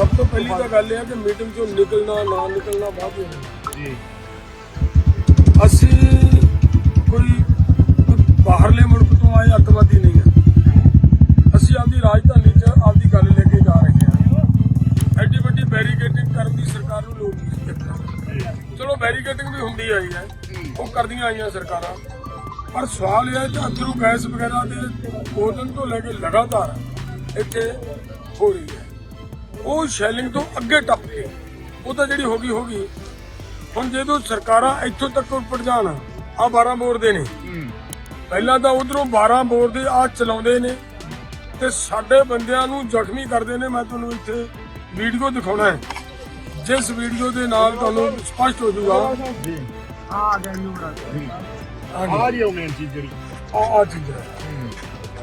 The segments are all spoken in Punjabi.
ਸਭ ਤੋਂ ਪਹਿਲੀ ਤਾਂ ਗੱਲ ਇਹ ਹੈ ਕਿ ਮੀਟਿੰਗ ਚੋਂ ਨਿਕਲਣਾ ਨਾ ਨਿਕਲਣਾ ਬਾਅਦ ਵਿੱਚ। ਜੀ। ਅਸੀਂ ਕੋਈ ਬਾਹਰਲੇ ਮੁਲਕ ਤੋਂ ਆਏ ਅੱਤਵਾਦੀ ਨਹੀਂ ਹਾਂ ਅਸੀਂ ਆਪਦੀ ਰਾਜਧਾਨੀ 'ਚ ਆਪਦੀ ਗੱਲ ਲੈ ਕੇ ਜਾ ਰਹੇ ਹਾਂ। ਐਡੀ ਵੱਡੀ ਬੈਰੀਕੇਡਿੰਗ ਕਰਨ ਦੀ ਸਰਕਾਰ ਨੂੰ ਲੋੜ ਨਹੀਂ। ਚਲੋ ਬੈਰੀਕੇਡਿੰਗ ਵੀ ਹੁੰਦੀ ਆਈ ਹੈ ਉਹ ਕਰਦੀਆਂ ਆਈਆਂ ਸਰਕਾਰਾਂ। ਪਰ ਸਵਾਲ ਇਹ ਹੈ ਕਿ ਅਥਰੂ ਗੈਸ ਵਗੈਰਾ ਦੇ ਦਿਨ ਤੋਂ ਲੈ ਕੇ ਲਗਾਤਾਰ ਇੱਥੇ ਹੋ ਰਹੀ ਹੈ। ਉਹ ਸ਼ੈਲਿੰਗ ਤੋਂ ਅੱਗੇ ਟੱਪ ਕੇ ਉਹ ਤਾਂ ਜਿਹੜੀ ਹੋ ਗਈ ਹੋ ਗਈ। ਹੁਣ ਜਦੋਂ ਸਰਕਾਰਾਂ ਇੱਥੋਂ ਤੱਕ ਉੱਪਰ ਜਾਣ ਆ 12 ਬੋਰ ਦੇ ਨੇ। ਪਹਿਲਾਂ ਤਾਂ ਉਧਰੋਂ 12 ਬੋਰ ਦੇ ਆ ਚਲਾਉਂਦੇ ਨੇ ਤੇ ਸਾਡੇ ਬੰਦਿਆਂ ਨੂੰ ਜ਼ਖਮੀ ਕਰਦੇ ਨੇ। ਮੈਂ ਤੁਹਾਨੂੰ ਇੱਥੇ ਵੀਡੀਓ ਦਿਖਾਉਣਾ ਹੈ। ਜਿਸ ਵੀਡੀਓ ਦੇ ਨਾਲ ਤੁਹਾਨੂੰ ਸਪਸ਼ਟ ਹੋ ਜਾਊਗਾ। ਜੀ। ਆ ਗਿਆ ਬੜਾ ਆ ਉਹ ਮੇਨ ਚੀਜ਼ ਜਿਹੜੀ। ਆ ਆ ਚੀਜ਼ ਹੈ।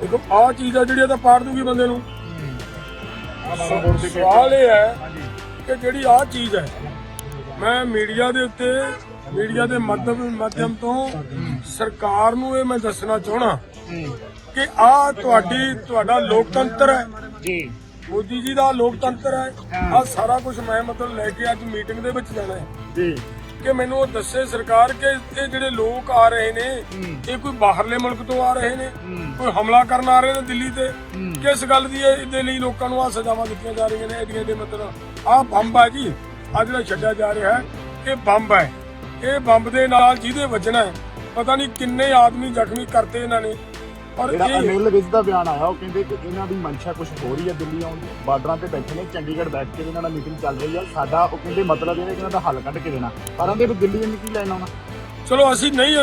ਦੇਖੋ ਆ ਚੀਜ਼ ਆ ਜਿਹੜੀ ਇਹ ਤਾਂ ਪਾੜ ਦੂਗੀ ਬੰਦੇ ਨੂੰ। ਸਵਾਲ ਇਹ ਹੈ ਕਿ ਜਿਹੜੀ ਆ ਚੀਜ਼ ਹੈ ਮੈਂ ਮੀਡੀਆ ਦੇ ਉੱਤੇ ਮੀਡੀਆ ਦੇ ਮਾਧਿਅਮ ਮਾਧਿਅਮ ਤੋਂ ਸਰਕਾਰ ਨੂੰ ਇਹ ਮੈਂ ਦੱਸਣਾ ਚਾਹਣਾ ਕਿ ਆ ਤੁਹਾਡੀ ਤੁਹਾਡਾ ਲੋਕਤੰਤਰ ਹੈ। ਜੀ। ਮੋਦੀ ਜੀ ਦਾ ਲੋਕਤੰਤਰ ਹੈ। ਆ ਸਾਰਾ ਕੁਝ ਮੈਂ ਮਤਲਬ ਲੈ ਕੇ ਅੱਜ ਮੀਟਿੰਗ ਦੇ ਵਿੱਚ ਜਾਣਾ ਹੈ। ਜੀ। ਕਿ ਮੈਨੂੰ ਉਹ ਦੱਸੇ ਸਰਕਾਰ ਕਿ ਇਹ ਜਿਹੜੇ ਲੋਕ ਆ ਰਹੇ ਨੇ ਇਹ ਕੋਈ ਬਾਹਰਲੇ ਮੁਲਕ ਤੋਂ ਆ ਰਹੇ ਨੇ ਕੋਈ ਹਮਲਾ ਕਰਨ ਆ ਰਹੇ ਨੇ ਦਿੱਲੀ ਤੇ? ਕਿਸ ਗੱਲ ਦੀ ਇਹ- ਇਹਦੇ ਲਈ ਲੋਕਾਂ ਨੂੰ ਆ ਸਜ਼ਾਵਾਂ ਦਿੱਤੀਆਂ ਜਾ ਰਹੀਆਂ ਨੇ ਇਹਦੀਆਂ ਦੇ ਮਤਲਬ ਆ ਬੰਬ ਹੈ ਜੀ ਆ ਜਿਹੜਾ ਛੱਡਿਆ ਜਾ ਰਿਹਾ ਹੈ ਇਹ ਬੰਬ ਹੈ। ਇਹ ਬੰਬ ਦੇ ਨਾਲ ਜਿਹਦੇ ਵੱਜਣਾ ਹੈ ਪਤਾ ਨਹੀਂ ਕਿੰਨੇ ਆਦਮੀ ਜ਼ਖਮੀ ਕਰਤੇ ਇਹਨਾਂ ਨੇ। ਪਰ ਜਿਹੜਾ ਇਹ ਅਨਿਲ ਵਿਜ ਦਾ ਬਿਆਨ ਆਇਆ ਉਹ ਕਹਿੰਦੇ ਕਿ ਇਹਨਾਂ ਦੀ ਮਨਸ਼ਾ ਕੁਝ ਹੋ ਰਹੀ ਹੈ ਦਿੱਲੀ ਆਉਣ ਦੀ। ਬਾਰਡਰਾਂ ਤੇ ਬੈਠੇ ਨੇ ਚੰਡੀਗੜ੍ਹ ਬੈਠ ਕੇ ਇਹਨਾਂ ਨਾਲ ਮੀਟਿੰਗ ਚੱਲ ਰਹੀ ਹੈ ਸਾਡਾ ਉਹ ਕਹਿੰਦੇ ਮਤਲਬ ਇਹ ਹੈ ਕਿ ਇਹਨਾਂ ਦਾ ਹੱਲ ਕੱਢ ਕੇ ਦੇਣਾ। ਪਰ ਉਹਦੇ ਵੀ ਦਿੱਲੀ ਇਹਨੇ ਕੀ ਲੈਣਾ ਆਉਣਾ? ਚਲੋ ਅਸੀਂ ਨਹੀਂ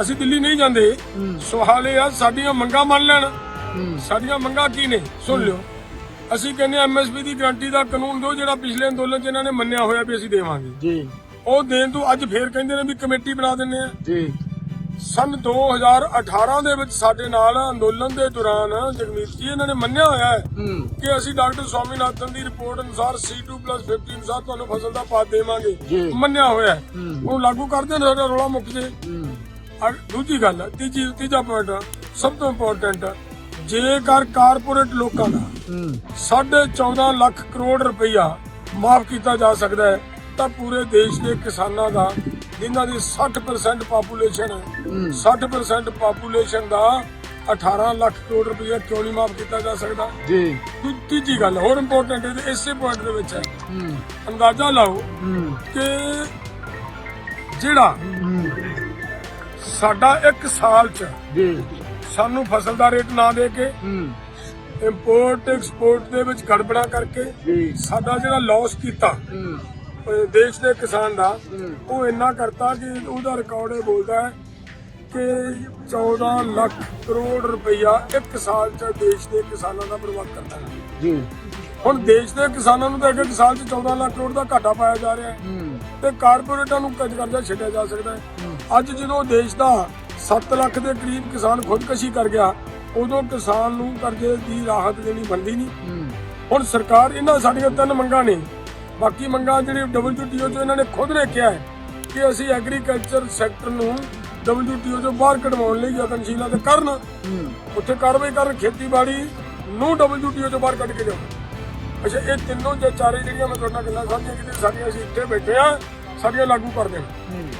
ਅਸੀਂ ਦਿੱਲੀ ਨਹੀਂ ਜਾਂਦੇ। ਸਵਾਲ ਇਹ ਆ ਸਾਡੀਆਂ ਮੰਗਾਂ ਮੰਨ ਲੈਣ। ਸਾਡੀਆਂ ਮੰਗਾਂ ਕੀ ਨੇ? ਸੁਣ ਲਿਓ। ਅਸੀਂ ਕਹਿੰਦੇ ਐਮਐਸਪੀ ਦੀ ਗਾਰੰਟੀ ਦਾ ਕਾਨੂੰਨ ਦਿਓ ਜਿਹੜਾ ਪਿਛਲੇ ਅੰਦੋਲਨ 'ਚ ਇਹਨਾਂ ਨੇ ਮੰਨਿਆ ਹੋਇਆ ਵੀ ਅਸੀਂ ਦੇਵਾਂਗੇ। ਜੀ। ਉਹ ਦੇਣ ਤੋਂ ਅੱਜ ਫੇਰ ਕਹਿੰਦੇ ਨੇ ਵੀ ਕਮੇਟੀ ਬਣਾ ਦਿੰਨੇ ਆ। ਜੀ। ਸਨ 2018 ਦੇ ਵਿੱਚ ਸਾਡੇ ਨਾਲ ਅੰਦੋਲਨ ਦੇ ਦੌਰਾਨ ਜਗਮੀਤ ਜੀ ਇਹਨਾਂ ਨੇ ਮੰਨਿਆ ਹੋਇਆ ਹੈ ਕਿ ਅਸੀਂ ਡਾਕਟਰ ਸਵਾਮੀਨਾਥਨ ਦੀ ਰਿਪੋਰਟ ਅਨੁਸਾਰ C2+50 ਅਨੁਸਾਰ ਤੁਹਾਨੂੰ ਫਸਲ ਦਾ ਪਾਤ ਦੇਵਾਂਗੇ। ਮੰਨਿਆ ਹੋਇਆ ਹੈ। ਉਹ ਲਾਗੂ ਕਰਦੇ ਨੇ ਸਾਡਾ ਰੌਲਾ ਮੁੱਕ ਜੇ। ਦੂਜੀ ਗੱਲ ਤੀਜੀ ਤੀਜਾ ਪੁਆਇੰਟ ਸਭ ਤੋਂ ਇੰਪੋਰਟੈਂਟ ਜੇਕਰ ਕਾਰਪੋਰੇਟ ਲੋਕਾਂ ਦਾ ਹੂੰ। 14.5 ਲੱਖ ਕਰੋੜ ਰੁਪਈਆ ਮਾਫ ਕੀਤਾ ਜਾ ਸਕਦਾ ਹੈ ਤਾਂ ਪੂਰੇ ਦੇਸ਼ ਦੇ ਕਿਸਾਨਾਂ ਦਾ ਜਿਨ੍ਹਾਂ ਦੀ 60% ਪਾਪੂਲੇਸ਼ਨ ਹੈ। 60% ਪਾਪੂਲੇਸ਼ਨ ਦਾ 18 ਲੱਖ ਕਰੋੜ ਰੁਪਈਆ ਕਿਉਂ ਨਹੀਂ ਮਾਫ ਕੀਤਾ ਜਾ ਸਕਦਾ। ਜੀ। ਤੀਜੀ ਗੱਲ ਹੋਰ ਇੰਪੋਰਟੈਂਟ ਹੈ ਇਸੇ ਪੁਆਇੰਟ ਦੇ ਵਿੱਚ ਹੈ। ਅੰਦਾਜ਼ਾ ਲਾਓ ਕਿ ਜਿਹੜਾ ਸਾਡਾ ਇੱਕ ਸਾਲ ਚ ਜੀ। ਸਾਨੂੰ ਫਸਲ ਦਾ ਰੇਟ ਨਾ ਦੇ ਕੇ ਇੰਪੋਰਟ ਐਕਸਪੋਰਟ ਦੇ ਵਿੱਚ ਗੜਬੜਾ ਕਰਕੇ ਸਾਡਾ ਜਿਹੜਾ ਲਾਸ ਕੀਤਾ ਦੇਸ਼ ਦੇ ਕਿਸਾਨ ਦਾ ਉਹ ਇੰਨਾ ਕਰਤਾ ਕਿ ਉਹਦਾ ਰਿਕਾਰਡ ਇਹ ਬੋਲਦਾ ਹੈ ਕਿ 14 ਲੱਖ ਕਰੋੜ ਰੁਪਈਆ ਇੱਕ ਸਾਲ ਚ ਦੇਸ਼ ਦੇ ਕਿਸਾਨਾਂ ਦਾ ਬਰਬਾਦ ਕਰਤਾ ਹੈ। ਜੀ। ਹੁਣ ਦੇਸ਼ ਦੇ ਕਿਸਾਨਾਂ ਨੂੰ ਤਾਂ ਇੱਕ ਸਾਲ ਚ 14 ਲੱਖ ਕਰੋੜ ਦਾ ਘਾਟਾ ਪਾਇਆ ਜਾ ਰਿਹਾ ਹੈ। ਤੇ ਕਾਰਪੋਰੇਟਾਂ ਨੂੰ ਕੱਜ ਕਰਜ਼ਾ ਛੱਡਿਆ ਜਾ ਸਕਦਾ ਹੈ। ਅੱਜ ਜਦੋਂ ਦੇਸ਼ ਦਾ 7 ਲੱਖ ਦੇ ਕਰੀਬ ਕਿਸਾਨ ਖੁਦਕਸ਼ੀ ਕਰ ਗਿਆ ਉਦੋਂ ਕਿਸਾਨ ਨੂੰ ਕਰਜ਼ੇ ਦੀ ਰਾਹਤ ਦੇਣੀ ਬਣਦੀ ਨਹੀਂ। ਹੁਣ ਸਰਕਾਰ ਇਹਨਾਂ ਸਾਡੀਆਂ ਤਿੰਨ ਮੰਗਾਂ ਨੇ ਬਾਕੀ ਮੰਗਾਂ ਜਿਹੜੀ WTO ਚ ਇਹਨਾਂ ਨੇ ਖੁਦ ਨੇ ਕਿਹਾ ਹੈ ਕਿ ਅਸੀਂ ਐਗਰੀਕਲਚਰ ਸੈਕਟਰ ਨੂੰ WTO ਚੋਂ ਬਾਹਰ ਕਢਵਾਉਣ ਲਈ ਯਤਨਸ਼ੀਲ ਤੇ ਕਰਨ ਉੱਥੇ ਕਾਰਵਾਈ ਕਰਨ ਖੇਤੀਬਾੜੀ ਨੂੰ WTO ਚੋਂ ਬਾਹਰ ਕੱਢ ਕੇ ਲਿਆਓ। ਅੱਛਾ ਇਹ ਤਿੰਨੋਂ ਜੇ ਚਾਰੇ ਜਿਹੜੀਆਂ ਮੈਂ ਤੁਹਾਡੇ ਨਾਲ ਗੱਲਾਂ ਸਾਂਝੀਆਂ ਕੀਤੀਆਂ ਸਾਡੀਆਂ ਅਸੀਂ ਇੱਥੇ ਬੈਠੇ ਆ ਸਾਡੀਆਂ ਲਾਗੂ ਕਰ ਦੇਣ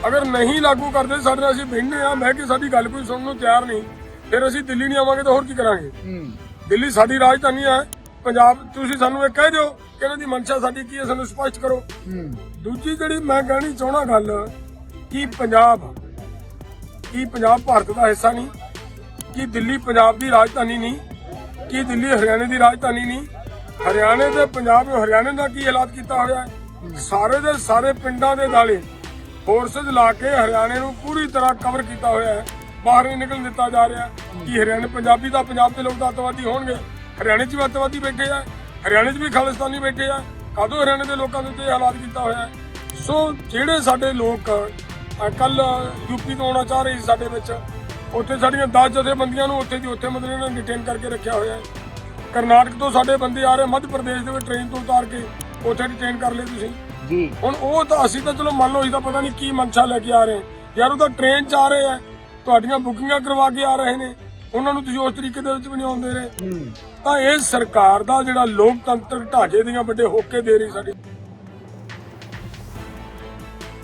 ਅਗਰ ਨਹੀਂ ਲਾਗੂ ਕਰਦੇ ਸਾਡੇ ਨਾਲ ਅਸੀਂ ਬਹਿੰਦੇ ਆ ਮੈਂ ਕਿ ਸਾਡੀ ਗੱਲ ਕੋਈ ਸੁਣਨ ਨੂੰ ਤਿਆਰ ਨਹੀਂ ਫਿਰ ਅਸੀਂ ਦਿੱਲੀ ਨਹੀਂ ਆਵਾਂਗੇ ਤਾਂ ਹੋਰ ਕੀ ਕਰਾਂਗੇ? ਦਿੱਲੀ ਸਾਡੀ ਰਾਜਧਾਨੀ ਹੈ ਪੰਜਾਬ ਤੁਸੀਂ ਸਾਨੂੰ ਇਹ ਕਹਿ ਦਿਓ ਕਿ ਇਹਨਾਂ ਦੀ ਮਨਸ਼ਾ ਸਾਡੀ ਕੀ ਹੈ ਸਾਨੂੰ ਸਪਸ਼ਟ ਕਰੋ। ਦੂਜੀ ਜਿਹੜੀ ਮੈਂ ਕਹਿਣੀ ਚਾਹਣਾ ਗੱਲ ਕਿ ਪੰਜਾਬ ਕੀ ਪੰਜਾਬ ਭਾਰਤ ਦਾ ਹਿੱਸਾ ਨਹੀਂ? ਕੀ ਦਿੱਲੀ ਪੰਜਾਬ ਦੀ ਰਾਜਧਾਨੀ ਨਹੀਂ? ਕੀ ਦਿੱਲੀ ਹਰਿਆਣੇ ਦੀ ਰਾਜਧਾਨੀ ਨਹੀਂ? ਹਰਿਆਣੇ ਤੇ ਪੰਜਾਬ ਨੂੰ ਹਰਿਆਣੇ ਦਾ ਕੀ ਹਾਲਾਤ ਕੀਤਾ ਹੋਇਆ ਹੈ? ਸਾਰੇ ਦੇ ਸਾਰੇ ਪਿੰਡਾਂ ਦੇ ਨਾਲੇ ਫੋਰਸਸ ਲਾ ਕੇ ਹਰਿਆਣੇ ਨੂੰ ਪੂਰੀ ਤਰ੍ਹਾਂ ਕਵਰ ਕੀਤਾ ਹੋਇਆ ਹੈ। ਬਾਹਰ ਨਹੀਂ ਨਿਕਲਣ ਦਿੱਤਾ ਜਾ ਰਿਹਾ। ਕਿ ਹਰਿਆਣੇ ਪੰਜਾਬੀ ਦਾ ਪੰਜਾਬ ਦੇ ਲੋਕ ਤਾਂ ਅੱਤਵਾਦੀ ਹੋਣਗੇ? ਹਰਿਆਣੇ 'ਚ ਵੀ ਅੱਤਵਾਦੀ ਬੈਠੇ ਆ ਹਰਿਆਣੇ 'ਚ ਵੀ ਖਾਲਿਸਤਾਨੀ ਬੈਠੇ ਆ ਕਦੋਂ ਹਰਿਆਣੇ ਦੇ ਲੋਕਾਂ ਦੇ ਉੱਤੇ ਹਾਲਾਤ ਕੀਤਾ ਹੋਇਆ ਸੋ ਜਿਹੜੇ ਸਾਡੇ ਲੋਕ ਕੱਲ ਯੂਪੀ ਤੋਂ ਆਉਣਾ ਚਾਹ ਰਹੇ ਸੀ ਸਾਡੇ ਵਿੱਚ ਉੱਥੇ ਸਾਡੀਆਂ 10 ਜਥੇਬੰਦੀਆਂ ਨੂੰ ਉੱਥੇ ਦੀ ਉੱਥੇ ਮਤਲਬ ਇਹਨਾਂ ਨੇ ਡਿਟੇਨ ਕਰਕੇ ਰੱਖਿਆ ਹੋਇਆ ਹੈ। ਕਰਨਾਟਕ ਤੋਂ ਸਾਡੇ ਬੰਦੇ ਆ ਰਹੇ ਮੱਧ ਪ੍ਰਦੇਸ਼ ਦੇ ਵਿੱਚ ਟ੍ਰੇਨ ਤੋਂ ਉਤਾਰ ਕੇ ਉੱਥੇ ਡਿਟੇਨ ਕਰ ਲਏ ਤੁਸੀਂ। ਜੀ। ਹੁਣ ਉਹ ਤਾਂ ਅਸੀਂ ਤਾਂ ਚਲੋ ਮੰਨ ਲਓ ਅਸੀਂ ਤਾਂ ਪਤਾ ਨਹੀਂ ਕੀ ਮਨਸ਼ਾ ਲੈ ਕੇ ਆ ਰਹੇ। ਯਾਰ ਉਹ ਤਾਂ ਟ੍ਰੇਨ 'ਚ ਆ ਰਹੇ ਆ ਤੁਹਾਡੀਆਂ ਬੁਕਿੰਗਾਂ ਕਰਵਾ ਕੇ ਆ ਰਹੇ ਨੇ। ਉਹਨਾਂ ਨੂੰ ਤੁਸੀਂ ਉਸ ਤਰੀਕੇ ਦੇ ਵਿੱਚ ਵੀ ਨਹੀਂ ਆਉਂਦੇ ਰਹੇ। ਤਾਂ ਇਹ ਸਰਕਾਰ ਦਾ ਜਿਹੜਾ ਲੋਕਤੰਤਰਕ ਢਾਂਚੇ ਦੀਆਂ ਵੱਡੇ ਹੋਕੇ ਦੇ ਰਹੀ ਸਾਡੀ।